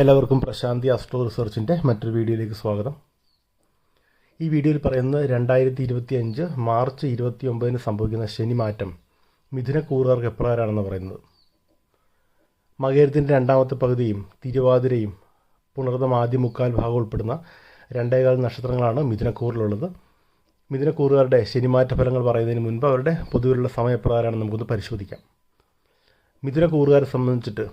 എല്ലാവർക്കും പ്രശാന്തി അസ്ട്രോ റിസർച്ചിന്റെ മറ്റൊരു വീഡിയോയിലേക്ക് സ്വാഗതം. ഈ വീഡിയോയിൽ പറയുന്നത് രണ്ടായിരത്തി ഇരുപത്തി അഞ്ച് മാർച്ച് ഇരുപത്തി ഒമ്പതിന് സംഭവിക്കുന്ന ശനി മാറ്റം മിഥുനക്കൂറുകാർക്ക് എപ്രകാരമാണെന്ന് പറയുന്നത്. മകേരത്തിന്റെ രണ്ടാമത്തെ പകുതിയും തിരുവാതിരയും പുണർദം ആദ്യ മുക്കാൽ ഭാഗം ഉൾപ്പെടുന്ന രണ്ടേകാൽ നക്ഷത്രങ്ങളാണ് മിഥുനക്കൂറിലുള്ളത്. മിഥുനക്കൂറുകാരുടെ ശനിമാറ്റ ഫലങ്ങൾ പറയുന്നതിന് മുൻപ് അവരുടെ പൊതുവിലുള്ള സമയപ്രകാരമാണ് നമുക്കൊന്ന് പരിശോധിക്കാം. മിഥുനക്കൂറുകാരെ സംബന്ധിച്ചിട്ട്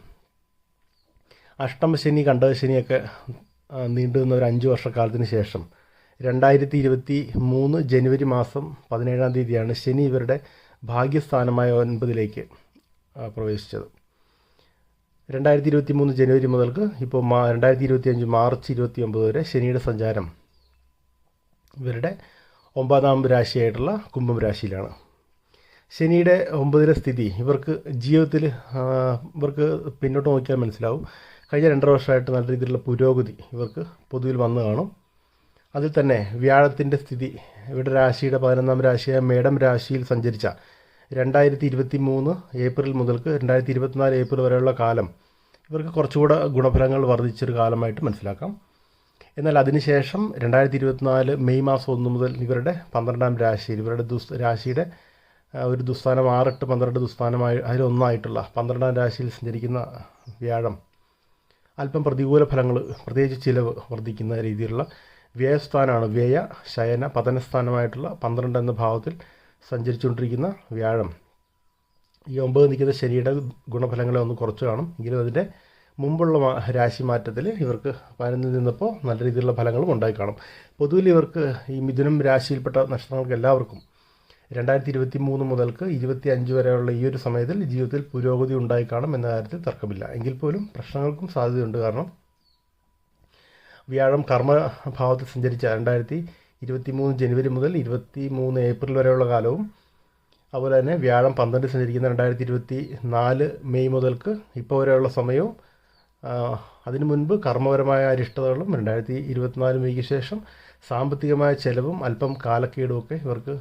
അഷ്ടമശനി കണ്ടകശനിയൊക്കെ നീണ്ടു നിന്ന ഒരു അഞ്ച് വർഷക്കാലത്തിന് ശേഷം രണ്ടായിരത്തി ഇരുപത്തി മൂന്ന് ജനുവരി മാസം പതിനേഴാം തീയതിയാണ് ശനി ഇവരുടെ ഭാഗ്യസ്ഥാനമായ ഒൻപതിലേക്ക് പ്രവേശിച്ചത്. രണ്ടായിരത്തി ഇരുപത്തി മൂന്ന് ജനുവരി മുതൽക്ക് ഇപ്പോൾ മാ രണ്ടായിരത്തി ഇരുപത്തി അഞ്ച് മാർച്ച് ഇരുപത്തി ഒമ്പത് വരെ ശനിയുടെ സഞ്ചാരം ഇവരുടെ ഒമ്പതാം രാശിയായിട്ടുള്ള കുംഭം രാശിയിലാണ്. ശനിയുടെ ഒമ്പതിലെ സ്ഥിതി ഇവർക്ക് ജീവിതത്തിൽ ഇവർക്ക് പിന്നോട്ട് നോക്കിയാൽ മനസ്സിലാവും. കഴിഞ്ഞ രണ്ടര വർഷമായിട്ട് നല്ല രീതിയിലുള്ള പുരോഗതി ഇവർക്ക് പൊതുവിൽ വന്നു കാണും. അതിൽ തന്നെ വ്യാഴത്തിന്റെ സ്ഥിതി. ഇവരുടെ രാശിയുടെ പതിനൊന്നാം രാശിയായ മേഡം രാശിയിൽ സഞ്ചരിച്ച രണ്ടായിരത്തി ഇരുപത്തി മൂന്ന് ഏപ്രിൽ മുതൽക്ക് രണ്ടായിരത്തി ഇരുപത്തിനാല് ഏപ്രിൽ വരെയുള്ള കാലം ഇവർക്ക് കുറച്ചുകൂടെ ഗുണഫലങ്ങൾ വർദ്ധിച്ചൊരു കാലമായിട്ട് മനസ്സിലാക്കാം. എന്നാൽ അതിനുശേഷം രണ്ടായിരത്തി ഇരുപത്തിനാല് മെയ് മാസം ഒന്ന് മുതൽ ഇവരുടെ പന്ത്രണ്ടാം രാശിയിൽ ഇവരുടെ ദുസ് രാശിയുടെ ഒരു ദുസ്ഥാനം ആറെട്ട് പന്ത്രണ്ട് ദുസ്ഥാനമായി അതിലൊന്നായിട്ടുള്ള പന്ത്രണ്ടാം രാശിയിൽ സഞ്ചരിക്കുന്ന വ്യാഴം അല്പം പ്രതികൂല ഫലങ്ങൾ പ്രത്യേകിച്ച് ചിലവ് വർദ്ധിക്കുന്ന രീതിയിലുള്ള വ്യയസ്ഥാനമാണ് വ്യയ ശയന പതനസ്ഥാനമായിട്ടുള്ള പന്ത്രണ്ട് എന്ന ഭാവത്തിൽ സഞ്ചരിച്ചുകൊണ്ടിരിക്കുന്ന വ്യാഴം. ഈ ഒമ്പത് നിൽക്കുന്ന ശനിയുടെ ഗുണഫലങ്ങളെ ഒന്ന് കുറച്ച് കാണും. എങ്കിലും അതിന്റെ മുമ്പുള്ള രാശി മാറ്റത്തിൽ ഇവർക്ക് പതിനൊന്നിൽ നിന്നപ്പോൾ നല്ല രീതിയിലുള്ള ഫലങ്ങളും ഉണ്ടായി കാണും. പൊതുവിൽ ഇവർക്ക് ഈ മിഥുനം രാശിയിൽപ്പെട്ട നക്ഷത്രങ്ങൾക്ക് എല്ലാവർക്കും രണ്ടായിരത്തി ഇരുപത്തി മൂന്ന് മുതൽക്ക് ഇരുപത്തി അഞ്ച് വരെയുള്ള ഈ ഒരു സമയത്തിൽ ജീവിതത്തിൽ പുരോഗതി ഉണ്ടായി കാണും എന്ന കാര്യത്തിൽ തർക്കമില്ല. എങ്കിൽ പോലും പ്രശ്നങ്ങൾക്കും സാധ്യതയുണ്ട്. കാരണം വ്യാഴം കർമ്മഭാവത്തിൽ സഞ്ചരിച്ച രണ്ടായിരത്തി ഇരുപത്തി മൂന്ന് ജനുവരി മുതൽ ഇരുപത്തി മൂന്ന് ഏപ്രിൽ വരെയുള്ള കാലവും അതുപോലെ തന്നെ വ്യാഴം പന്ത്രണ്ട് സഞ്ചരിക്കുന്ന രണ്ടായിരത്തി ഇരുപത്തി നാല് മെയ് മുതൽക്ക് ഇപ്പോൾ വരെയുള്ള സമയവും അതിനു മുൻപ് കർമ്മപരമായ അരിഷ്ടതകളും രണ്ടായിരത്തി ഇരുപത്തിനാല് മെയ്ക്ക് ശേഷം സാമ്പത്തികമായ ചെലവും അല്പം കാലക്കേടും ഒക്കെ ഇവർക്ക്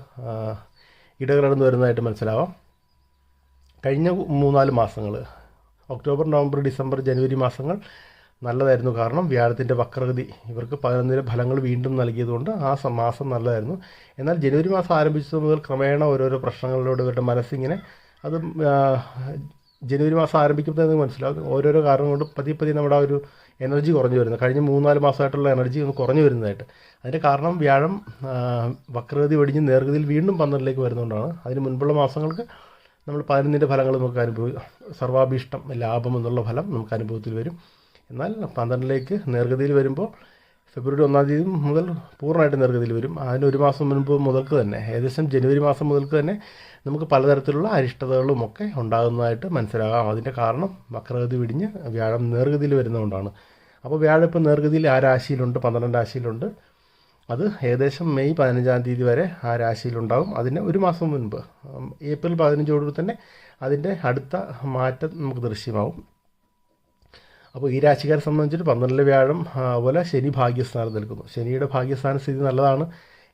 ഇടകലർന്നു വരുന്നതായിട്ട് മനസ്സിലാവാം. കഴിഞ്ഞ മൂന്നാൽ മാസങ്ങൾ ഒക്ടോബർ നവംബർ ഡിസംബർ ജനുവരി മാസങ്ങൾ നല്ലതായിരുന്നു. കാരണം വ്യാഴത്തിന്റെ വക്രഗതി ഇവർക്ക് പതിനൊന്നിലെ ഫലങ്ങൾ വീണ്ടും നൽകിയതുകൊണ്ട് ആ മാസം നല്ലതായിരുന്നു. എന്നാൽ ജനുവരി മാസം ആരംഭിച്ചത് മുതൽ ക്രമേണ ഓരോരോ പ്രശ്നങ്ങളിലൂടെ ഇവരുടെ മനസ്സിങ്ങനെ അത് ജനുവരി മാസം ആരംഭിക്കുമ്പോൾ മനസ്സിലാവും. ഓരോരോ കാരണം കൊണ്ട് പതിയെ പതിയെ നമ്മുടെ ആ ഒരു എനർജി കുറഞ്ഞു വരുന്നത് കഴിഞ്ഞ മൂന്നാൽ മാസമായിട്ടുള്ള എനർജി ഒന്ന് കുറഞ്ഞു വരുന്നതായിട്ട്. അതിന്റെ കാരണം വ്യാഴം വക്രഗതി വെടിഞ്ഞ് നേർഗതിയിൽ വീണ്ടും പന്ത്രണ്ടിലേക്ക് വരുന്നതുകൊണ്ടാണ്. അതിന് മുൻപുള്ള മാസങ്ങൾക്ക് നമ്മൾ പതിനൊന്നിന്റെ ഫലങ്ങൾ നമുക്ക് അനുഭവി സർവാഭീഷ്ടം ലാഭം എന്നുള്ള ഫലം നമുക്ക് അനുഭവത്തിൽ വരും. എന്നാൽ പന്ത്രണ്ടിലേക്ക് നേർഗതിയിൽ വരുമ്പോൾ ഫെബ്രുവരി ഒന്നാം തീയതി മുതൽ പൂർണമായിട്ട് നിർഗതിയിൽ വരും. അതിന് ഒരു മാസം മുൻപ് മുതൽക്ക് തന്നെ ഏകദേശം ജനുവരി മാസം മുതൽക്ക് തന്നെ നമുക്ക് പലതരത്തിലുള്ള അരിഷ്ടതകളും ഒക്കെ ഉണ്ടാകുന്നതായിട്ട് മനസ്സിലാകാം. അതിന്റെ കാരണം വക്രഗതി വിടിഞ്ഞ് വ്യാഴം നേർഗതിയിൽ വരുന്നതുകൊണ്ടാണ്. അപ്പോൾ വ്യാഴം ഇപ്പോൾ നേർഗതിയിൽ ആ രാശിയിലുണ്ട് പന്ത്രണ്ട് രാശിയിലുണ്ട്. അത് ഏകദേശം മെയ് പതിനഞ്ചാം തീയതി വരെ ആ രാശിയിലുണ്ടാകും. അതിന് ഒരു മാസം മുൻപ് ഏപ്രിൽ പതിനഞ്ചോടുകൂടി തന്നെ അതിന്റെ അടുത്ത മാറ്റം നമുക്ക് ദൃശ്യമാവും അപ്പോൾ ഈ രാശിക്കാരെ സംബന്ധിച്ചിട്ട് പന്ത്രണ്ടിലെ വ്യാഴം അതുപോലെ ശനി ഭാഗ്യസ്ഥാനം നിൽക്കുന്നു. ശനിയുടെ ഭാഗ്യസ്ഥാന സ്ഥിതി നല്ലതാണ്.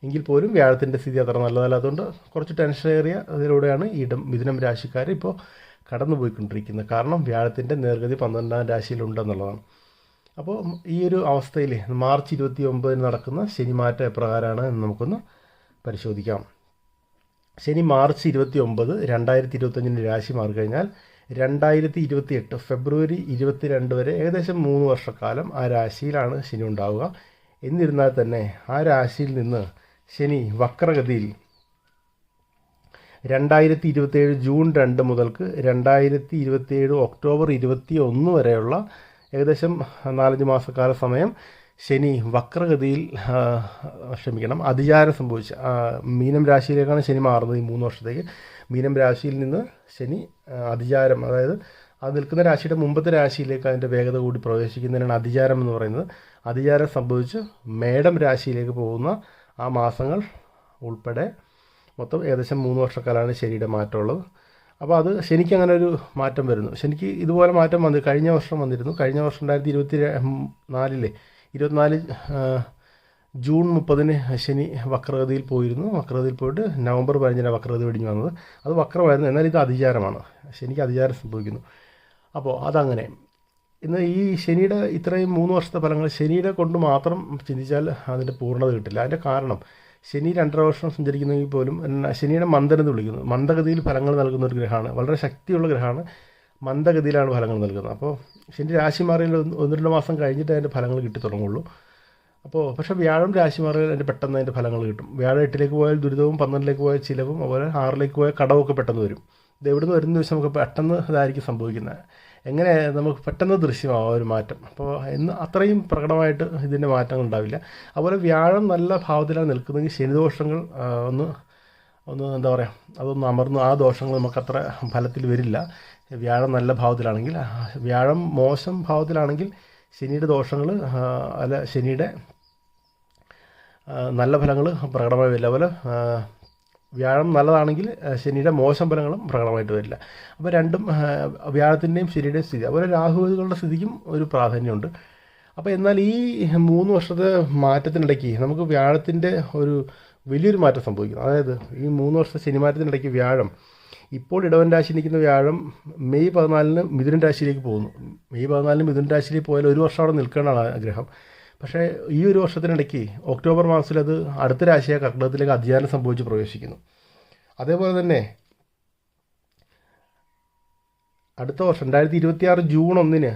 എങ്കിൽ പോലും വ്യാഴത്തിന്റെ സ്ഥിതി അത്ര നല്ലതല്ലാത്തതുകൊണ്ട് കുറച്ച് ടെൻഷനേറിയ അതിലൂടെയാണ് ഈ മിഥുനം രാശിക്കാർ ഇപ്പോൾ കടന്നു പോയിക്കൊണ്ടിരിക്കുന്നത് കാരണം വ്യാഴത്തിന്റെ നേർഗതി പന്ത്രണ്ടാം രാശിയിലുണ്ടെന്നുള്ളതാണ്. അപ്പോൾ ഈ ഒരു അവസ്ഥയിൽ മാർച്ച് ഇരുപത്തി ഒമ്പതിന് നടക്കുന്ന ശനിമാറ്റം എപ്രകാരമാണ് എന്ന് നമുക്കൊന്ന് പരിശോധിക്കാം. ശനി മാർച്ച് ഇരുപത്തി ഒമ്പത് രണ്ടായിരത്തി ഇരുപത്തഞ്ചിന് രാശി മാറിക്കഴിഞ്ഞാൽ രണ്ടായിരത്തി ഇരുപത്തി എട്ട് ഫെബ്രുവരി ഇരുപത്തിരണ്ട് വരെ ഏകദേശം മൂന്ന് വർഷക്കാലം ആ രാശിയിലാണ് ശനി ഉണ്ടാവുക. എന്നിരുന്നാൽ തന്നെ ആ രാശിയിൽ നിന്ന് ശനി വക്രഗതിയിൽ രണ്ടായിരത്തി ഇരുപത്തേഴ് ജൂൺ രണ്ട് മുതൽക്ക് രണ്ടായിരത്തി ഇരുപത്തിയേഴ് ഒക്ടോബർ ഇരുപത്തി ഒന്ന് വരെയുള്ള ഏകദേശം നാലഞ്ച് മാസക്കാല സമയം ശനി വക്രഗതിയിൽ ക്ഷമിക്കണം അതിചാരം സംഭവിച്ച മീനം രാശിയിലേക്കാണ് ശനി മാറുന്നത് ഈ മൂന്ന് വർഷത്തേക്ക്. മീനം രാശിയിൽ നിന്ന് ശനി അതിചാരം അതായത് അത് നിൽക്കുന്ന രാശിയുടെ മുമ്പത്തെ രാശിയിലേക്ക് അതിന്റെ വേഗത കൂടി പ്രവേശിക്കുന്നതിനാണ് അതിചാരം എന്ന് പറയുന്നത്. അതിചാരം സംഭവിച്ച് മേടം രാശിയിലേക്ക് പോകുന്ന ആ മാസങ്ങൾ ഉൾപ്പെടെ മൊത്തം ഏകദേശം മൂന്ന് വർഷക്കാലമാണ് ശനിയുടെ മാറ്റമുള്ളത്. അപ്പോൾ അത് ശനിക്ക് അങ്ങനെ ഒരു മാറ്റം വരുന്നു. ശനിക്ക് ഇതുപോലെ മാറ്റം വന്നു. കഴിഞ്ഞ വർഷം വന്നിരുന്നു. കഴിഞ്ഞ വർഷം രണ്ടായിരത്തി ഇരുപത്തി നാലിലെ ഇരുപത്തിനാല് ജൂൺ മുപ്പതിന് ശനി വക്രഗതിയിൽ പോയിരുന്നു. വക്രഗതിയിൽ പോയിട്ട് നവംബർ പതിനഞ്ചിന് വക്രഗതി വെടിഞ്ഞ് വന്നത്. അത് വക്രമായിരുന്നു. എന്നാൽ ഇത് അതിചാരമാണ്. ശനിക്ക് അതിചാരം സംഭവിക്കുന്നു. അപ്പോൾ അതങ്ങനെ. ഇന്ന് ഈ ശനിയുടെ ഇത്രയും മൂന്ന് വർഷത്തെ ഫലങ്ങൾ ശനിയുടെ കൊണ്ട് മാത്രം ചിന്തിച്ചാൽ അതിന്റെ പൂർണത കിട്ടില്ല. അതിന്റെ കാരണം ശനി രണ്ടര വർഷം സഞ്ചരിക്കുന്നെങ്കിൽ പോലും ശനിയുടെ മന്ദനെന്ന് വിളിക്കുന്നു. മന്ദഗതിയിൽ ഫലങ്ങൾ നൽകുന്ന ഒരു ഗ്രഹമാണ്. വളരെ ശക്തിയുള്ള ഗ്രഹമാണ്. മന്ദഗതിയിലാണ് ഫലങ്ങൾ നൽകുന്നത്. അപ്പോൾ ശനി രാശി മാറിയിൽ ഒന്ന് രണ്ട് മാസം കഴിഞ്ഞിട്ട് അതിന്റെ ഫലങ്ങൾ കിട്ടി തുടങ്ങുള്ളൂ. അപ്പോൾ പക്ഷേ വ്യാഴം രാശി മാറിയാൽ അതിന്റെ പെട്ടെന്ന് അതിന്റെ ഫലങ്ങൾ കിട്ടും. വ്യാഴം എട്ടിലേക്ക് പോയാൽ ദുരിതവും പന്ത്രണ്ടിലേക്ക് പോയാൽ ചിലവും അതുപോലെ ആറിലേക്ക് പോയാൽ കടവൊക്കെ പെട്ടെന്ന് വരും. ഇത് എവിടെ നിന്ന് വരുന്ന ദിവസം നമുക്ക് പെട്ടെന്ന് ഇതായിരിക്കും സംഭവിക്കുന്നത്. എങ്ങനെ നമുക്ക് പെട്ടെന്ന് ദൃശ്യമാവും ഒരു മാറ്റം. അപ്പോൾ എന്ന് അത്രയും പ്രകടമായിട്ട് ഇതിന്റെ മാറ്റങ്ങൾ ഉണ്ടാവില്ല. അതുപോലെ വ്യാഴം നല്ല ഭാവത്തിലാണ് നിൽക്കുന്നതെങ്കിൽ ശനിദോഷങ്ങൾ ഒന്ന് ഒന്ന് എന്താ പറയുക അതൊന്ന് അമർന്ന് ആ ദോഷങ്ങൾ നമുക്കത്ര ഫലത്തിൽ വരില്ല. വ്യാഴം നല്ല ഭാവത്തിലാണെങ്കിൽ വ്യാഴം മോശം ഭാവത്തിലാണെങ്കിൽ ശനിയുടെ ദോഷങ്ങൾ അല്ല ശനിയുടെ നല്ല ഫലങ്ങൾ പ്രകടമായി വരില്ല. അതുപോലെ വ്യാഴം നല്ലതാണെങ്കിൽ ശനിയുടെ മോശം ഫലങ്ങളും പ്രകടമായിട്ട് വരില്ല. അപ്പോൾ രണ്ടും വ്യാഴത്തിന്റെയും ശനിയുടെയും സ്ഥിതി. അതുപോലെ രാഹുകളുടെ സ്ഥിതിക്കും ഒരു പ്രാധാന്യമുണ്ട്. അപ്പോൾ എന്നാൽ ഈ മൂന്ന് വർഷത്തെ മാറ്റത്തിനിടയ്ക്ക് നമുക്ക് വ്യാഴത്തിന്റെ ഒരു വലിയൊരു മാറ്റം സംഭവിക്കുന്നു. അതായത് ഈ മൂന്ന് വർഷത്തെ ശനിമാറ്റത്തിനിടയ്ക്ക് വ്യാഴം ഇപ്പോൾ ഇടവൻ രാശി നിൽക്കുന്ന വ്യാഴം മെയ് പതിനാലിന് മിഥുൻ രാശിയിലേക്ക് പോകുന്നു. മെയ് പതിനാലിന് മിഥുൻ രാശിയിൽ പോയാൽ ഒരു വർഷം അവിടെ നിൽക്കേണ്ടതാണ് ആഗ്രഹം. പക്ഷേ ഈ ഒരു വർഷത്തിനിടയ്ക്ക് ഒക്ടോബർ മാസത്തിൽ അത് അടുത്ത രാശിയായ കർക്കിടകത്തിലേക്ക് അധ്യയനം സംഭവിച്ച് പ്രവേശിക്കുന്നു. അതേപോലെ തന്നെ അടുത്ത വർഷം രണ്ടായിരത്തി ഇരുപത്തി ആറ് ജൂൺ ഒന്നിന്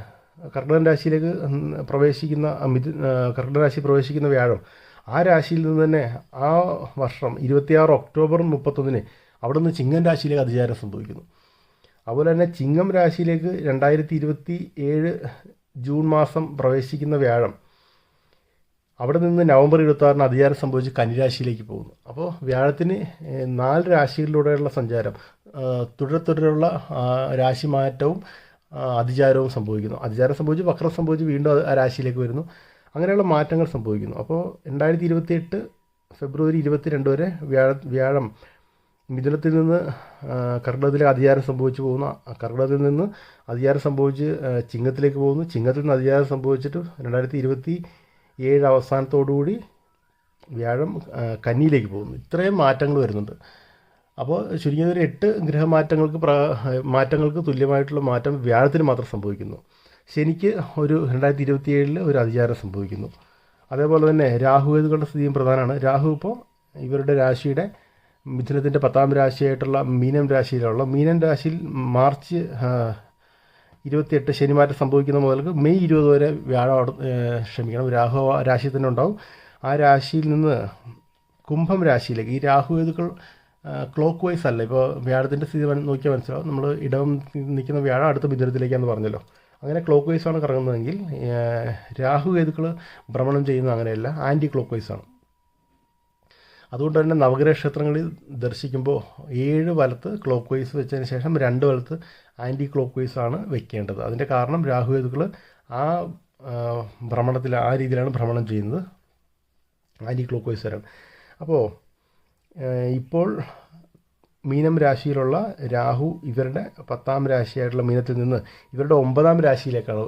കർക്കിടകൻ രാശിയിലേക്ക് പ്രവേശിക്കുന്ന മിഥു കർക്കിടക രാശി പ്രവേശിക്കുന്ന വ്യാഴം ആ രാശിയിൽ നിന്ന് തന്നെ ആ വർഷം ഇരുപത്തിയാറ് ഒക്ടോബർ മുപ്പത്തൊന്നിന് അവിടെ നിന്ന് ചിങ്ങം രാശിയിലേക്ക് അതിചാരം സംഭവിക്കുന്നു. അതുപോലെ തന്നെ ചിങ്ങം രാശിയിലേക്ക് രണ്ടായിരത്തി ഇരുപത്തി ഏഴ് ജൂൺ മാസം പ്രവേശിക്കുന്ന വ്യാഴം അവിടെ നിന്ന് നവംബർ ഇരുപത്താറിന് അധികാരം സംഭവിച്ച് കന്നിരാശിയിലേക്ക് പോകുന്നു. അപ്പോൾ വ്യാഴത്തിന് നാല് രാശികളിലൂടെയുള്ള സഞ്ചാരം തുടരെ തുടരെയുള്ള രാശി രാശിമാറ്റവും അതിചാരവും സംഭവിക്കുന്നു. അതിചാരം സംഭവിച്ച് വക്രം സംഭവിച്ച് വീണ്ടും ആ രാശിയിലേക്ക് വരുന്നു. അങ്ങനെയുള്ള മാറ്റങ്ങൾ സംഭവിക്കുന്നു. അപ്പോൾ രണ്ടായിരത്തി ഇരുപത്തി എട്ട് ഫെബ്രുവരി ഇരുപത്തിരണ്ട് വരെ വ്യാഴ വ്യാഴം മിഥുനത്തിൽ നിന്ന് കർക്കിടകത്തിലെ അധികാരം സംഭവിച്ചു പോകുന്നു കർക്കിടകത്തിൽ നിന്ന് അധികാരം സംഭവിച്ച് ചിങ്ങത്തിലേക്ക് പോകുന്നു. ചിങ്ങത്തിൽ നിന്ന് അധികാരം സംഭവിച്ചിട്ട് രണ്ടായിരത്തി ഇരുപത്തി ഏഴ് അവസാനത്തോടുകൂടി വ്യാഴം കന്നിയിലേക്ക് പോകുന്നു. ഇത്രയും മാറ്റങ്ങൾ വരുന്നുണ്ട്. അപ്പോൾ ചുരുങ്ങിയത് ഒരു എട്ട് ഗ്രഹമാറ്റങ്ങൾക്ക് പ്ര മാറ്റങ്ങൾക്ക് തുല്യമായിട്ടുള്ള മാറ്റം വ്യാഴത്തിന് മാത്രം സംഭവിക്കുന്നു. ശനിക്ക് ഒരു രണ്ടായിരത്തി ഇരുപത്തി ഏഴിൽ ഒരു അധികാരം സംഭവിക്കുന്നു. അതേപോലെ തന്നെ രാഹുകേതുക്കളുടെ സ്ഥിതിയും പ്രധാനമാണ്. രാഹു ഇപ്പോൾ ഇവരുടെ രാശിയുടെ മിഥുനത്തിന്റെ പത്താം രാശിയായിട്ടുള്ള മീനം രാശിയിലുള്ള മീനം രാശിയിൽ മാർച്ച് ഇരുപത്തിയെട്ട് ശനിമാറ്റം സംഭവിക്കുന്ന മുതൽക്ക് മെയ് ഇരുപത് വരെ വ്യാഴം ക്ഷമിക്കണം രാഹു രാശിയിൽ തന്നെ ഉണ്ടാവും. ആ രാശിയിൽ നിന്ന് കുംഭം രാശിയിലേക്ക് ഈ രാഹുവേതുക്കൾ ക്ലോക്ക് വൈസ് അല്ല ഇപ്പോൾ വ്യാഴത്തിന്റെ സ്ഥിതി നോക്കിയാൽ മനസ്സിലാവും. നമ്മൾ ഇടവം നിൽക്കുന്ന വ്യാഴം അടുത്ത മിഥുനത്തിലേക്കാന്ന് പറഞ്ഞല്ലോ. അങ്ങനെ ക്ലോക്ക് വൈസാണ് കറങ്ങുന്നതെങ്കിൽ രാഹു രാഹുകേതുക്കൾ ഭ്രമണം ചെയ്യുന്നത് അങ്ങനെയല്ല ആന്റി ക്ലോക്ക് വൈസാണ് അതുകൊണ്ട് തന്നെ നവഗ്രഹ ക്ഷേത്രങ്ങളിൽ ദർശിക്കുമ്പോൾ ഏഴ് വലത്ത് ക്ലോക്ക് വൈസ് വെച്ചതിന് ശേഷം രണ്ട് വലത്ത് ആന്റി ക്ലോക്ക് വൈസ് ആണ് വെക്കേണ്ടത്. അതിന്റെ കാരണം രാഹുകേതുക്കൾ ആ ഭ്രമണത്തിൽ ആ രീതിയിലാണ് ഭ്രമണം ചെയ്യുന്നത്. ആന്റി ക്ലോക്ക് വൈസ് വരാണ് അപ്പോൾ ഇപ്പോൾ മീനം രാശിയിലുള്ള രാഹു ഇവരുടെ പത്താം രാശിയായിട്ടുള്ള മീനത്തിൽ നിന്ന് ഇവരുടെ ഒമ്പതാം രാശിയിലേക്കാണ്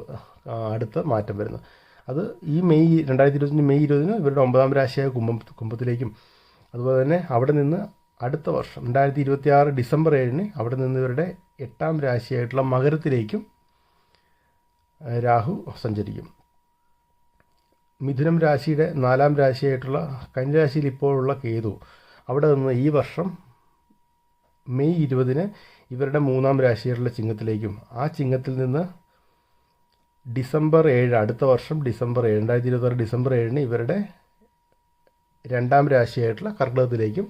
അടുത്ത മാറ്റം വരുന്നത്. അത് ഈ മെയ് രണ്ടായിരത്തി ഇരുപത്തഞ്ച് മെയ് ഇരുപതിന് ഇവരുടെ ഒമ്പതാം രാശിയായ കുംഭം കുംഭത്തിലേക്കും അതുപോലെ തന്നെ അവിടെ നിന്ന് അടുത്ത വർഷം രണ്ടായിരത്തി ഇരുപത്തി ആറ് ഡിസംബർ ഏഴിന് അവിടെ നിന്ന് ഇവരുടെ എട്ടാം രാശിയായിട്ടുള്ള മകരത്തിലേക്കും രാഹു സഞ്ചരിക്കും. മിഥുനം രാശിയുടെ നാലാം രാശിയായിട്ടുള്ള കന്യരാശിയിൽ ഇപ്പോഴുള്ള കേതു അവിടെ നിന്ന് ഈ വർഷം മെയ് ഇരുപതിന് ഇവരുടെ മൂന്നാം രാശിയായിട്ടുള്ള ചിങ്ങത്തിലേക്കും ആ ചിങ്ങത്തിൽ നിന്ന് ഡിസംബർ ഏഴ് അടുത്ത വർഷം ഡിസംബർ ഏഴ് രണ്ടായിരത്തി ഇരുപത്തി ഡിസംബർ ഏഴിന് ഇവരുടെ രണ്ടാം രാശിയായിട്ടുള്ള കർക്കിടകത്തിലേക്കും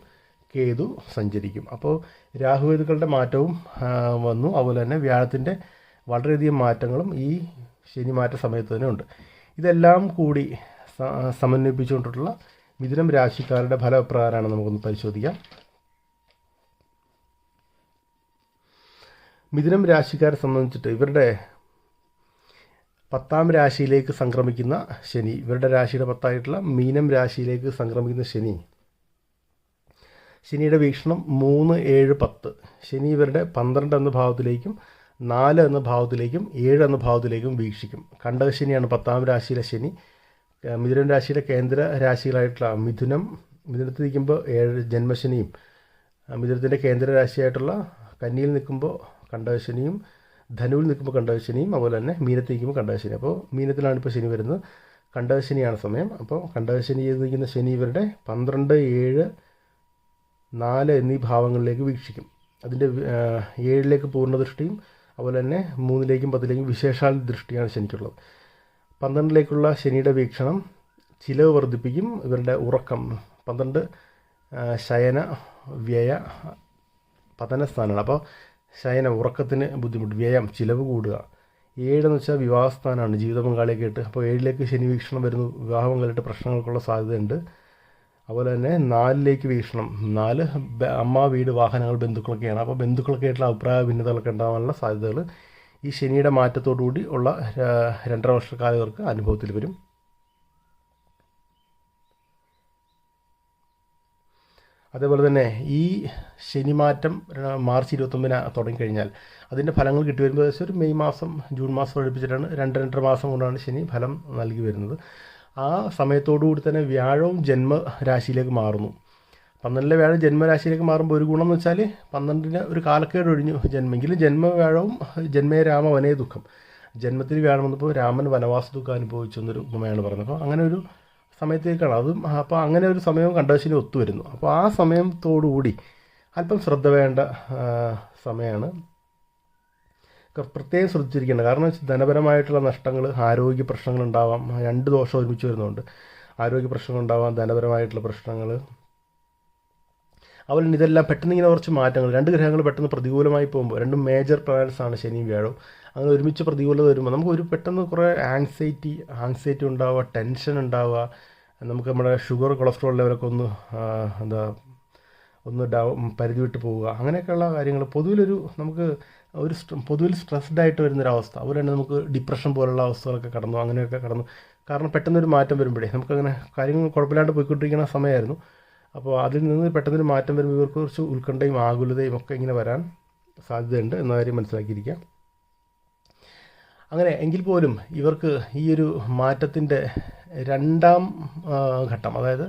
കേതു സഞ്ചരിക്കും. അപ്പോൾ രാഹുവേതുക്കളുടെ മാറ്റവും വന്നു. അതുപോലെ തന്നെ വ്യാഴത്തിന്റെ വളരെയധികം മാറ്റങ്ങളും ഈ ശനിമാറ്റ സമയത്ത് തന്നെ ഉണ്ട്. ഇതെല്ലാം കൂടി സമന്വയിപ്പിച്ചുകൊണ്ടിട്ടുള്ള മിഥുനം രാശിക്കാരുടെ ഫലപ്രകാരമാണ് നമുക്കൊന്ന് പരിശോധിക്കാം. മിഥുനം രാശിക്കാരെ സംബന്ധിച്ചിട്ട് ഇവരുടെ പത്താം രാശിയിലേക്ക് സംക്രമിക്കുന്ന ശനി. ഇവരുടെ രാശിയുടെ പത്തായിട്ടുള്ള മീനം രാശിയിലേക്ക് സംക്രമിക്കുന്ന ശനി. ശനിയുടെ വീക്ഷണം മൂന്ന് ഏഴ് പത്ത്. ശനി ഇവരുടെ പന്ത്രണ്ട് എന്ന ഭാവത്തിലേക്കും നാല് എന്ന ഭാവത്തിലേക്കും ഏഴ് എന്ന ഭാവത്തിലേക്കും വീക്ഷിക്കും. കണ്ടക ശനിയാണ് പത്താം രാശിയിലെ ശനി. മിഥുനം രാശിയിലെ കേന്ദ്ര രാശികളായിട്ടുള്ള മിഥുനം മിഥുനത്തിൽ നിൽക്കുമ്പോൾ ഏഴ് ജന്മശനിയും മിഥുനത്തിന്റെ കേന്ദ്ര രാശിയായിട്ടുള്ള കന്നിയിൽ നിൽക്കുമ്പോൾ കണ്ടകശനിയും ധനുവിൽ നിൽക്കുമ്പോൾ കണ്ടകശനിയും അതുപോലെ തന്നെ മീനത്തിൽ നിൽക്കുമ്പോൾ കണ്ടകശനി അപ്പോൾ മീനത്തിലാണ് ഇപ്പോൾ ശനി വരുന്നത്. കണ്ടകശനിയാണ് സമയം. അപ്പോൾ കണ്ടകശനി ചെയ്ത് നിൽക്കുന്ന ശനി ഇവരുടെ പന്ത്രണ്ട് ഏഴ് നാല് എന്നീ ഭാവങ്ങളിലേക്ക് വീക്ഷിക്കും. അതിന്റെ ഏഴിലേക്ക് പൂർണ ദൃഷ്ടിയും അതുപോലെ തന്നെ മൂന്നിലേക്കും പത്തിലേക്കും വിശേഷാൽ ദൃഷ്ടിയാണ് ശനിക്കുള്ളത്. പന്ത്രണ്ടിലേക്കുള്ള ശനിയുടെ വീക്ഷണം ചിലവ് വർദ്ധിപ്പിക്കും ഇവരുടെ ഉറക്കം. പന്ത്രണ്ട് ശയന വ്യയ പതന സ്ഥാനമാണ് അപ്പോൾ ശയനം ഉറക്കത്തിന് ബുദ്ധിമുട്ട് വ്യയം ചിലവ് കൂടുക. ഏഴെന്ന് വെച്ചാൽ വിവാഹസ്ഥാനമാണ് ജീവിത പങ്കാളിയെ കേട്ട് അപ്പോൾ ഏഴിലേക്ക് ശനി വീക്ഷണം വരുന്നു. വിവാഹ പങ്കാളിയിട്ട് പ്രശ്നങ്ങൾക്കുള്ള സാധ്യതയുണ്ട്. അതുപോലെ തന്നെ നാലിലേക്ക് വീക്ഷണം. നാല് അമ്മ വീട് വാഹനങ്ങൾ ബന്ധുക്കളൊക്കെയാണ്. അപ്പോൾ ബന്ധുക്കളൊക്കെ ആയിട്ടുള്ള അഭിപ്രായ ഭിന്നതകളൊക്കെ ഉണ്ടാകാനുള്ള സാധ്യതകൾ ഈ ശനിയുടെ മാറ്റത്തോടു കൂടി ഉള്ള രണ്ടര വർഷക്കാലവർക്ക് അനുഭവത്തിൽ വരും. അതേപോലെ തന്നെ ഈ ശനിമാറ്റം മാർച്ച് ഇരുപത്തൊമ്പതിന് തുടങ്ങിക്കഴിഞ്ഞാൽ അതിന്റെ ഫലങ്ങൾ കിട്ടി വരുമ്പോൾ ഏകദേശം ഒരു മെയ് മാസം ജൂൺ മാസം അടുപ്പിച്ചിട്ടാണ് രണ്ട് രണ്ടര മാസം കൊണ്ടാണ് ശനി ഫലം നൽകി വരുന്നത്. ആ സമയത്തോടുകൂടി തന്നെ വ്യാഴവും ജന്മരാശിയിലേക്ക് മാറുന്നു. പന്ത്രണ്ടിലെ വ്യാഴം ജന്മരാശിയിലേക്ക് മാറുമ്പോൾ ഒരു ഗുണം എന്ന് വെച്ചാൽ പന്ത്രണ്ടിന് ഒരു കാലക്കേട് ഒഴിഞ്ഞു ജന്മെങ്കിലും ജന്മവ്യാഴവും ജന്മേ രാമ വനേ ദുഃഖം. ജന്മത്തിൽ വ്യാഴം വന്നപ്പോൾ രാമൻ വനവാസ ദുഃഖം അനുഭവിച്ചു എന്നൊരു ഉപമയാണ് പറയുന്നത് അപ്പോൾ അങ്ങനെ ഒരു സമയത്തേക്കാണ്. അതും അപ്പോൾ അങ്ങനെ ഒരു സമയവും കണ്ടശിനി ഒത്തുവരുന്നു. അപ്പോൾ ആ സമയത്തോടുകൂടി അല്പം ശ്രദ്ധ വേണ്ട സമയമാണ് പ്രത്യേകം ശ്രദ്ധിച്ചിരിക്കേണ്ടത് കാരണം ധനപരമായിട്ടുള്ള നഷ്ടങ്ങൾ ആരോഗ്യ പ്രശ്നങ്ങൾ ഉണ്ടാവാം രണ്ട് ദോഷം ഒരുമിച്ച് വരുന്നുണ്ട്. ആരോഗ്യ പ്രശ്നങ്ങൾ ഉണ്ടാവാം ധനപരമായിട്ടുള്ള പ്രശ്നങ്ങൾ അതുപോലെ ഇതെല്ലാം പെട്ടെന്ന് ഇങ്ങനെ കുറച്ച് മാറ്റങ്ങൾ. രണ്ട് ഗ്രഹങ്ങൾ പെട്ടെന്ന് പ്രതികൂലമായി പോകുമ്പോൾ രണ്ടും മേജർ പ്ലാനറ്റ്സ് ആണ് ശനിയും വ്യാഴവും. അങ്ങനെ ഒരുമിച്ച് പ്രതികൂലത വരുമ്പോൾ നമുക്ക് ഒരു പെട്ടെന്ന് കുറേ ആങ്സൈറ്റി ആങ്സൈറ്റി ഉണ്ടാവുക ടെൻഷൻ ഉണ്ടാവുക. നമുക്ക് നമ്മുടെ ഷുഗർ കൊളസ്ട്രോൾ ലെവലൊക്കെ ഒന്ന് എന്താ ഒന്ന് ഡൗ പരിധി വിട്ട് പോവുക. അങ്ങനെയൊക്കെയുള്ള കാര്യങ്ങൾ പൊതുവിലൊരു നമുക്ക് ഒരു പൊതുവിൽ സ്ട്രെസ്ഡ് ആയിട്ട് വരുന്നൊരവസ്ഥ. അതുപോലെ തന്നെ നമുക്ക് ഡിപ്രഷൻ പോലുള്ള അവസ്ഥകളൊക്കെ കടന്നു അങ്ങനെയൊക്കെ കടന്നു. കാരണം പെട്ടെന്നൊരു മാറ്റം വരുമ്പോഴേ നമുക്കങ്ങനെ കാര്യങ്ങൾ കുഴപ്പമില്ലാണ്ട് പോയിക്കൊണ്ടിരിക്കുന്ന സമയമായിരുന്നു. അപ്പോൾ അതിൽ നിന്ന് പെട്ടെന്നൊരു മാറ്റം വരുമ്പോൾ ഇവർക്ക് കുറച്ച് ഉത്കണ്ഠയും ആകുലതയും ഒക്കെ ഇങ്ങനെ വരാൻ സാധ്യതയുണ്ട് എന്ന കാര്യം മനസ്സിലാക്കിയിരിക്കാം അങ്ങനെ എങ്കിൽ പോലും ഇവർക്ക് ഈ ഒരു മാറ്റത്തിന്റെ രണ്ടാം ഘട്ടം അതായത്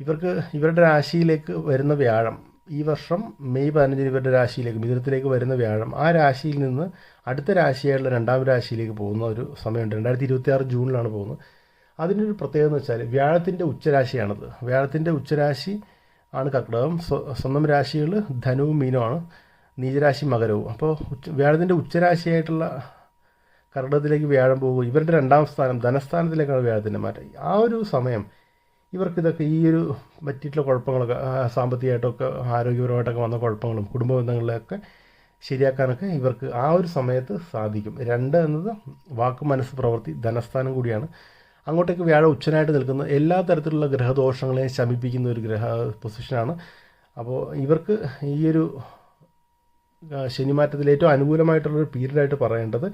ഇവർക്ക് ഇവരുടെ രാശിയിലേക്ക് വരുന്ന വ്യാഴം ഈ വർഷം മെയ് പതിനഞ്ചിന് ഇവരുടെ രാശിയിലേക്ക് മിഥുനത്തിലേക്ക് വരുന്ന വ്യാഴം ആ രാശിയിൽ നിന്ന് അടുത്ത രാശിയായുള്ള രണ്ടാം രാശിയിലേക്ക് പോകുന്ന ഒരു സമയമുണ്ട്. രണ്ടായിരത്തി ഇരുപത്തി ആറ് ജൂണിലാണ് പോകുന്നത്. അതിനൊരു പ്രത്യേകത എന്ന് വെച്ചാൽ വ്യാഴത്തിന്റെ ഉച്ചരാശിയാണത്. വ്യാഴത്തിന്റെ ഉച്ചരാശി ആണ് കർക്കിടകം. സ്വന്തം രാശികൾ ധനുവും മീനുമാണ് നീചരാശി മകരവും. അപ്പോൾ ഉച്ച വ്യാഴത്തിന്റെ ഉച്ചരാശിയായിട്ടുള്ള കർക്കിടകത്തിലേക്ക് വ്യാഴം പോകും. ഇവരുടെ രണ്ടാം സ്ഥാനം ധനസ്ഥാനത്തിലേക്കാണ് വ്യാഴത്തിന്റെ മാറ്റം. ആ ഒരു സമയം ഇവർക്കിതൊക്കെ ഈ ഒരു പറ്റിയിട്ടുള്ള കുഴപ്പങ്ങളൊക്കെ സാമ്പത്തികമായിട്ടൊക്കെ ആരോഗ്യപരമായിട്ടൊക്കെ വന്ന കുഴപ്പങ്ങളും കുടുംബ ബന്ധങ്ങളിലൊക്കെ ശരിയാക്കാനൊക്കെ ഇവർക്ക് ആ ഒരു സമയത്ത് സാധിക്കും. രണ്ട് എന്നത് വാക്ക് മനസ്സ് പ്രവൃത്തി ധനസ്ഥാനം കൂടിയാണ്. അങ്ങോട്ടേക്ക് വ്യാഴം ഉച്ചനായിട്ട് നിൽക്കുന്ന എല്ലാ തരത്തിലുള്ള ഗ്രഹദോഷങ്ങളെയും ശമിപ്പിക്കുന്ന ഒരു ഗ്രഹ പൊസിഷനാണ് അപ്പോൾ ഇവർക്ക് ഈ ഒരു ശനിമാറ്റത്തിൽ ഏറ്റവും അനുകൂലമായിട്ടുള്ളൊരു പീരീഡായിട്ട് പറയേണ്ടത്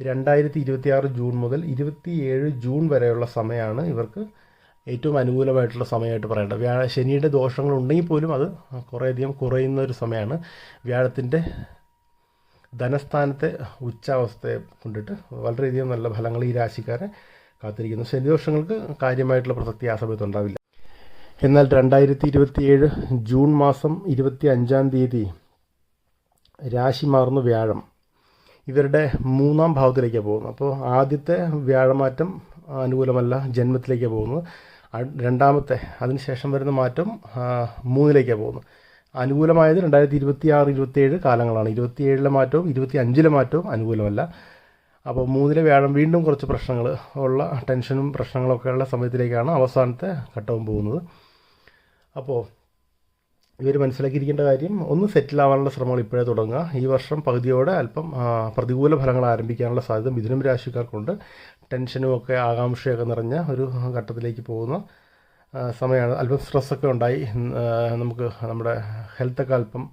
രണ്ടായിരത്തി ഇരുപത്തി ആറ് ജൂൺ മുതൽ ഇരുപത്തി ഏഴ് ജൂൺ വരെയുള്ള സമയമാണ് ഇവർക്ക് ഏറ്റവും അനുകൂലമായിട്ടുള്ള സമയമായിട്ട് പറയേണ്ടത്. വ്യാഴ ശനിയുടെ ദോഷങ്ങൾ ഉണ്ടെങ്കിൽ പോലും അത് കുറേയധികം കുറയുന്ന ഒരു സമയമാണ്. വ്യാഴത്തിന്റെ ധനസ്ഥാനത്തെ ഉച്ചാവസ്ഥയെ കൊണ്ടിട്ട് വളരെയധികം നല്ല ഫലങ്ങൾ ഈ രാശിക്കാരെ കാത്തിരിക്കുന്നു. ശനിദോഷങ്ങൾക്ക് കാര്യമായിട്ടുള്ള പ്രസക്തി ആ സമയത്ത് ഉണ്ടാവില്ല. എന്നാൽ രണ്ടായിരത്തി ഇരുപത്തിയേഴ് ജൂൺ മാസം ഇരുപത്തി അഞ്ചാം തീയതി രാശി മാറുന്ന വ്യാഴം. ഇവരുടെ മൂന്നാം ഭാവത്തിലേക്കാണ് പോകുന്നത്. അപ്പോൾ ആദ്യത്തെ വ്യാഴമാറ്റം അനുകൂലമല്ല ജന്മത്തിലേക്കാണ് പോകുന്നത്. രണ്ടാമത്തെ അതിനുശേഷം വരുന്ന മാറ്റം മൂന്നിലേക്കാണ് പോകുന്നത്. അനുകൂലമായത് രണ്ടായിരത്തി ഇരുപത്തി ആറ് ഇരുപത്തിയേഴ് കാലങ്ങളാണ്. ഇരുപത്തിയേഴിലെ മാറ്റവും ഇരുപത്തി അഞ്ചിലെ മാറ്റവും അനുകൂലമല്ല. അപ്പോൾ മൂന്നിലെ വ്യാഴം വീണ്ടും കുറച്ച് പ്രശ്നങ്ങൾ ഉള്ള ടെൻഷനും പ്രശ്നങ്ങളൊക്കെ ഉള്ള സമയത്തിലേക്കാണ് അവസാനത്തെ ഘട്ടവും പോകുന്നത്. അപ്പോൾ ഇവർ മനസ്സിലാക്കിയിരിക്കേണ്ട കാര്യം ഒന്ന് സെറ്റിൽ ആവാനുള്ള ശ്രമങ്ങൾ ഇപ്പോഴേ തുടങ്ങുക. ഈ വർഷം പകുതിയോടെ അല്പം പ്രതികൂല ഫലങ്ങൾ ആരംഭിക്കാനുള്ള സാധ്യത മിഥുനം രാശിക്കാർക്കുണ്ട്. ടെൻഷനും ഒക്കെ ആകാംക്ഷയൊക്കെ നിറഞ്ഞ ഒരു ഘട്ടത്തിലേക്ക് പോകുന്ന സമയമാണ്. അല്പം സ്ട്രെസ്സൊക്കെ ഉണ്ടായി നമുക്ക് നമ്മുടെ ഹെൽത്തൊക്കെ അല്പം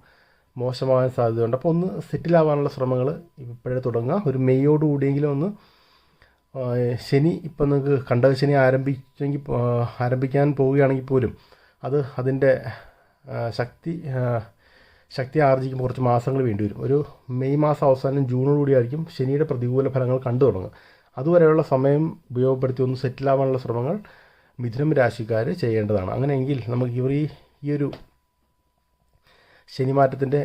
മോശമാകാൻ സാധ്യതയുണ്ട്. അപ്പോൾ ഒന്ന് സെറ്റിലാവാനുള്ള ശ്രമങ്ങൾ ഇപ്പോഴേ തുടങ്ങുക ഒരു മെയ്യോട് കൂടിയെങ്കിലും ഒന്ന് ശനി ഇപ്പം നിങ്ങൾക്ക് കണ്ടക ശനി ആരംഭിച്ചെങ്കിൽ ആരംഭിക്കാൻ പോവുകയാണെങ്കിൽ പോലും അത് അതിന്റെ ശക്തി ശക്തി ആർജിക്കുമ്പോൾ കുറച്ച് മാസങ്ങൾ വേണ്ടി വരും. ഒരു മെയ് മാസം അവസാനം ജൂണോടുകൂടിയായിരിക്കും ശനിയുടെ പ്രതികൂല ഫലങ്ങൾ കണ്ടു തുടങ്ങുക. അതുവരെയുള്ള സമയം ഉപയോഗപ്പെടുത്തി ഒന്ന് സെറ്റിലാവാനുള്ള ശ്രമങ്ങൾ മിഥുനം രാശിക്കാർ ചെയ്യേണ്ടതാണ്. അങ്ങനെയെങ്കിൽ നമുക്ക് ഇവർ ഈ ഒരു ശനിമാറ്റത്തിന്റെ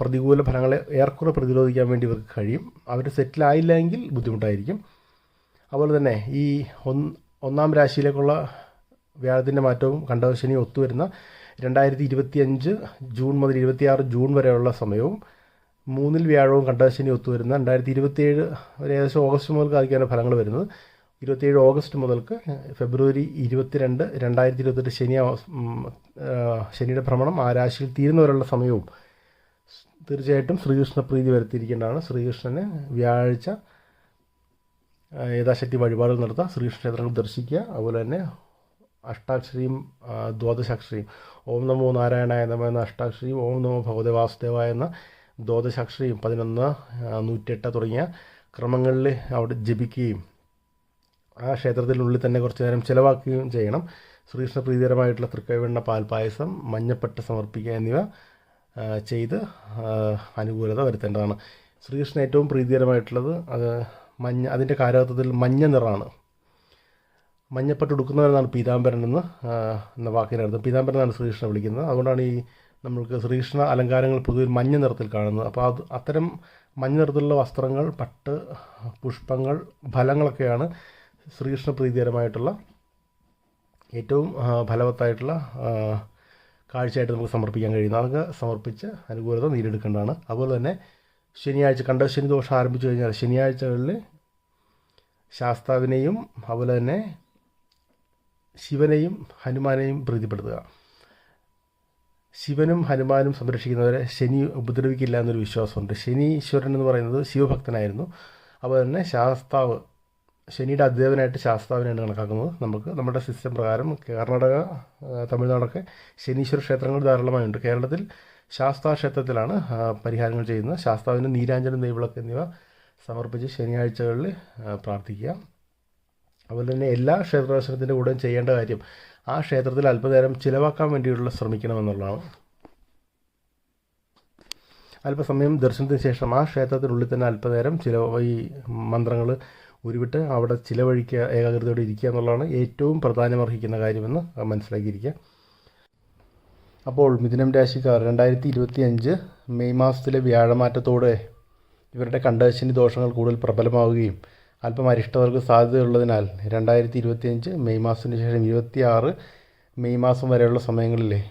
പ്രതികൂല ഫലങ്ങളെ ഏറെക്കുറെ പ്രതിരോധിക്കാൻ വേണ്ടി ഇവർക്ക് കഴിയും. അവർ സെറ്റിലായില്ലെങ്കിൽ ബുദ്ധിമുട്ടായിരിക്കും. അതുപോലെ തന്നെ ഈ ഒന്നാം രാശിയിലേക്കുള്ള വ്യാഴത്തിന്റെ മാറ്റവും കണ്ടകശനി ഒത്തുവരുന്ന രണ്ടായിരത്തി ഇരുപത്തി അഞ്ച് ജൂൺ മുതൽ ഇരുപത്തിയാറ് ജൂൺ വരെയുള്ള സമയവും മൂന്നിൽ വ്യാഴവും കണ്ടവശനി ഒത്തുവരുന്ന രണ്ടായിരത്തി ഇരുപത്തിയേഴ് ഏകദേശം ഓഗസ്റ്റ് മുതൽ കാണിക്കാനുള്ള ഫലങ്ങൾ വരുന്നത് ഇരുപത്തിയേഴ് ഓഗസ്റ്റ് മുതൽക്ക് ഫെബ്രുവരി ഇരുപത്തിരണ്ട് രണ്ടായിരത്തി ഇരുപത്തെട്ട് ശനി ശനിയുടെ ഭ്രമണം ആ രാശിയിൽ തീരുന്നവരുള്ള സമയവും തീർച്ചയായിട്ടും ശ്രീകൃഷ്ണ പ്രീതി വരുത്തിയിരിക്കേണ്ടതാണ്. ശ്രീകൃഷ്ണന് വ്യാഴാഴ്ച യഥാശക്തി വഴിപാടുകൾ നടത്തുക ശ്രീകൃഷ്ണ ക്ഷേത്രങ്ങൾ ദർശിക്കുക അതുപോലെ തന്നെ അഷ്ടാക്ഷരിയും ദ്വാദശാക്ഷരിയും. ഓം നമോ നാരായണായ നമ എന്ന അഷ്ടാക്ഷരിയും ഓം നമോ ഭഗവതി വാസുദേവായ എന്ന ദ്വാദശാക്ഷരിയും പതിനൊന്ന് നൂറ്റെട്ട് തുടങ്ങിയ ക്രമങ്ങളിൽ അവിടെ ജപിക്കുകയും ആ ക്ഷേത്രത്തിനുള്ളിൽ തന്നെ കുറച്ച് നേരം ചിലവാക്കുകയും ചെയ്യണം. ശ്രീകൃഷ്ണ പ്രീതികരമായിട്ടുള്ള തൃക്കൈവെണ്ണ പാൽപ്പായസം മഞ്ഞപ്പട്ട് സമർപ്പിക്കുക എന്നിവ ചെയ്ത് അനുകൂലത വരുത്തേണ്ടതാണ്. ശ്രീകൃഷ്ണൻ ഏറ്റവും പ്രീതികരമായിട്ടുള്ളത് അത് മഞ്ഞ അതിന്റെ കാലഘട്ടത്തിൽ മഞ്ഞ നിറമാണ് മഞ്ഞപ്പട്ട് ഉടുക്കുന്നവരെന്നാണ് പീതാംബരൻ എന്ന് എന്ന വാക്കിനർത്ഥം പീതാംബരൻ എന്നാണ് ശ്രീകൃഷ്ണനെ വിളിക്കുന്നത്. അതുകൊണ്ടാണ് ഈ നമ്മൾക്ക് ശ്രീകൃഷ്ണ അലങ്കാരങ്ങൾ പൊതുവിൽ മഞ്ഞ നിറത്തിൽ കാണുന്നത്. അപ്പോൾ അത് അത്തരം മഞ്ഞ നിറത്തിലുള്ള വസ്ത്രങ്ങൾ പട്ട് പുഷ്പങ്ങൾ ഫലങ്ങളൊക്കെയാണ് ശ്രീകൃഷ്ണ പ്രീതികരമായിട്ടുള്ള ഏറ്റവും ഫലവത്തായിട്ടുള്ള കാഴ്ചയായിട്ട് നമുക്ക് സമർപ്പിക്കാൻ കഴിയുന്ന. അതൊക്കെ സമർപ്പിച്ച് അനുകൂലത നേടിയെടുക്കേണ്ടതാണ്. അതുപോലെ തന്നെ ശനിയാഴ്ച കണ്ട ശനി ദോഷം ആരംഭിച്ചു കഴിഞ്ഞാൽ ശനിയാഴ്ചകളിൽ ശാസ്താവിനെയും അതുപോലെ തന്നെ ശിവനെയും ഹനുമാനെയും പ്രീതിപ്പെടുത്തുക. ശിവനും ഹനുമാനും സംരക്ഷിക്കുന്നവരെ ശനി ഉപദ്രവിക്കില്ല എന്നൊരു വിശ്വാസമുണ്ട്. ശനി ഈശ്വരൻ എന്ന് പറയുന്നത് ശിവഭക്തനായിരുന്നു. അതുപോലെ തന്നെ ശാസ്താവ് ശനിയുടെ അധ്യാപനായിട്ട് ശാസ്താവിനെയാണ് കണക്കാക്കുന്നത്. നമുക്ക് നമ്മുടെ സിസ്റ്റം പ്രകാരം കർണാടക തമിഴ്നാടൊക്കെ ശനീശ്വര ക്ഷേത്രങ്ങൾ ധാരാളമായുണ്ട്. കേരളത്തിൽ ശാസ്താ ക്ഷേത്രത്തിലാണ് പരിഹാരങ്ങൾ ചെയ്യുന്നത്. ശാസ്താവിന് നീരാഞ്ജനം നെയ്വിളക്ക് എന്നിവ സമർപ്പിച്ച് ശനിയാഴ്ചകളിൽ പ്രാർത്ഥിക്കുക. അതുപോലെ തന്നെ എല്ലാ ക്ഷേത്രദർശനത്തിന്റെ കൂടെയും ചെയ്യേണ്ട കാര്യം ആ ക്ഷേത്രത്തിൽ അല്പനേരം ചിലവാക്കാൻ വേണ്ടിയുള്ള ശ്രമിക്കണമെന്നുള്ളതാണ് അല്പസമയം ദർശനത്തിന് ശേഷം ആ ക്ഷേത്രത്തിനുള്ളിൽ തന്നെ അല്പനേരം ചില ഈ മന്ത്രങ്ങൾ ഉരുവിട്ട് അവിടെ ചിലവഴിക്കുക ഏകാഗ്രതയോടെ ഇരിക്കുക എന്നുള്ളതാണ് ഏറ്റവും പ്രധാനമർഹിക്കുന്ന കാര്യമെന്ന് മനസ്സിലാക്കിയിരിക്കുക. അപ്പോൾ മിഥുനം രാശിക്കാർ രണ്ടായിരത്തി ഇരുപത്തി അഞ്ച് മെയ് മാസത്തിലെ വ്യാഴമാറ്റത്തോടെ ഇവരുടെ കണ്ടശനി ദോഷങ്ങൾ കൂടുതൽ പ്രബലമാവുകയും അല്പം അരിഷ്ടവർക്ക് സാധ്യതയുള്ളതിനാൽ രണ്ടായിരത്തി ഇരുപത്തിയഞ്ച് മെയ് മാസത്തിന് ശേഷം ഇരുപത്തി ആറ് മെയ് മാസം വരെയുള്ള സമയങ്ങളിലെ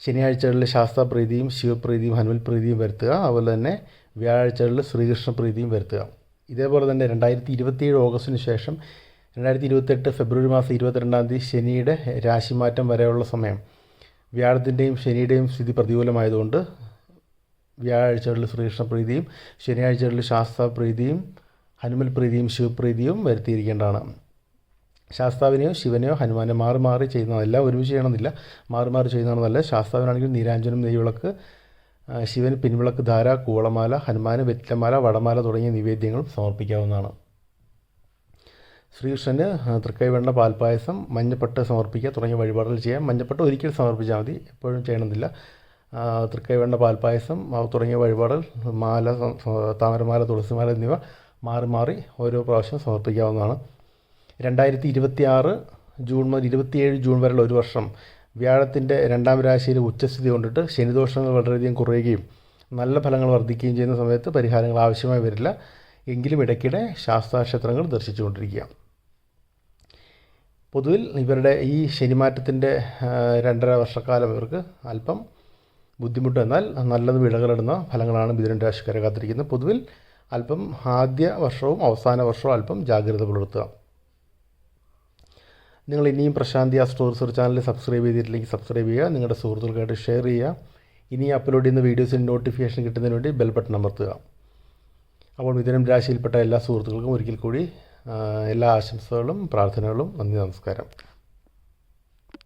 ശനിയാഴ്ചകളിൽ ശാസ്ത്രപ്രീതിയും ശിവപ്രീതിയും ഹനുമൽ പ്രീതിയും വരുത്തുക അതുപോലെ തന്നെ വ്യാഴാഴ്ചകളിൽ ശ്രീകൃഷ്ണ പ്രീതിയും വരുത്തുക. ഇതേപോലെ തന്നെ രണ്ടായിരത്തി ഇരുപത്തിയേഴ് ഓഗസ്റ്റിന് ശേഷം രണ്ടായിരത്തി ഇരുപത്തെട്ട് ഫെബ്രുവരി മാസം ഇരുപത്തിരണ്ടാം തീയതി ശനിയുടെ രാശിമാറ്റം വരെയുള്ള സമയം. വ്യാഴത്തിന്റെയും ശനിയുടെയും സ്ഥിതി പ്രതികൂലമായതുകൊണ്ട് വ്യാഴാഴ്ചകളിൽ ശ്രീകൃഷ്ണ പ്രീതിയും ശനിയാഴ്ചകളിൽ ശാസ്താപ്രീതിയും ഹനുമൽ പ്രീതിയും ശിവപ്രീതിയും വരുത്തിയിരിക്കേണ്ടതാണ്. ശാസ്താവിനെയോ ശിവനെയോ ഹനുമാനെ മാറി മാറി ചെയ്യുന്നതല്ല ഒരുമിച്ച് ചെയ്യണമെന്നില്ല മാറി മാറി ചെയ്യുന്നതാണെന്നല്ല. ശാസ്താവിനാണെങ്കിൽ നീരാഞ്ജനം നെയ്വിളക്ക് ആ, ശിവന് പിൻവിളക്ക് ധാര കൂളമാല ഹനുമാന് വെറ്റിലമാല വടമാല തുടങ്ങിയ നിവേദ്യങ്ങളും സമർപ്പിക്കാവുന്നതാണ്. ശ്രീകൃഷ്ണന് തൃക്കൈവെണ്ണ പാൽപ്പായസം മഞ്ഞപ്പട്ട് സമർപ്പിക്കുക തുടങ്ങിയ വഴിപാടുകൾ ചെയ്യാം. മഞ്ഞപ്പട്ട് ഒരിക്കൽ സമർപ്പിച്ചാൽ മതി എപ്പോഴും ചെയ്യണമെന്നില്ല. തൃക്കൈവെണ്ണ പാൽപ്പായസം തുടങ്ങിയ വഴിപാടുകൾ മാല താമരമാല തുളസിമാല എന്നിവ മാറി മാറി ഓരോ പ്രാവശ്യം സമർപ്പിക്കാവുന്നതാണ്. രണ്ടായിരത്തി ഇരുപത്തി ആറ് ജൂൺ മുതൽ ഇരുപത്തിയേഴ് ജൂൺ വരെയുള്ള ഒരു വർഷം വ്യാഴത്തിന്റെ രണ്ടാം രാശിയിൽ ഉച്ചസ്ഥിതി കൊണ്ടിട്ട് ശനിദോഷങ്ങൾ വളരെയധികം കുറയുകയും നല്ല ഫലങ്ങൾ വർദ്ധിക്കുകയും ചെയ്യുന്ന സമയത്ത് പരിഹാരങ്ങൾ ആവശ്യമായി വരില്ല. എങ്കിലും ഇടയ്ക്കിടെ ശാസ്താക്ഷേത്രങ്ങൾ ദർശിച്ചുകൊണ്ടിരിക്കുക. പൊതുവിൽ ഇവരുടെ ഈ ശനിമാറ്റത്തിന്റെ രണ്ടര വർഷക്കാലം ഇവർക്ക് അല്പം ബുദ്ധിമുട്ട് എന്നാൽ നല്ലത് വിളകളിടുന്ന ഫലങ്ങളാണ് മിഥുനൻ രാശിക്കാരെ കാത്തിരിക്കുന്നത്. പൊതുവിൽ അല്പം ആദ്യ വർഷവും അവസാന വർഷവും അല്പം ജാഗ്രത പുലർത്തുക. നിങ്ങൾ ഇനിയും പ്രശാന്തി ആ സ്റ്റോർ റിസർച്ച് ചാനൽ സബ്സ്ക്രൈബ് ചെയ്തിട്ടില്ലെങ്കിൽ സബ്സ്ക്രൈബ് ചെയ്യുക നിങ്ങളുടെ സുഹൃത്തുക്കൾക്കായിട്ട് ഷെയർ ചെയ്യുക. ഇനി അപ്ലോഡ് ചെയ്യുന്ന വീഡിയോസിന് നോട്ടിഫിക്കേഷൻ കിട്ടുന്നതിന് വേണ്ടി ബെൽ ബട്ടൺ അമർത്തുക. അപ്പോൾ മിഥുനം രാശിയിൽപ്പെട്ട എല്ലാ സുഹൃത്തുക്കൾക്കും ഒരിക്കൽ കൂടി എല്ലാ ആശംസകളും പ്രാർത്ഥനകളും നന്ദി നമസ്കാരം.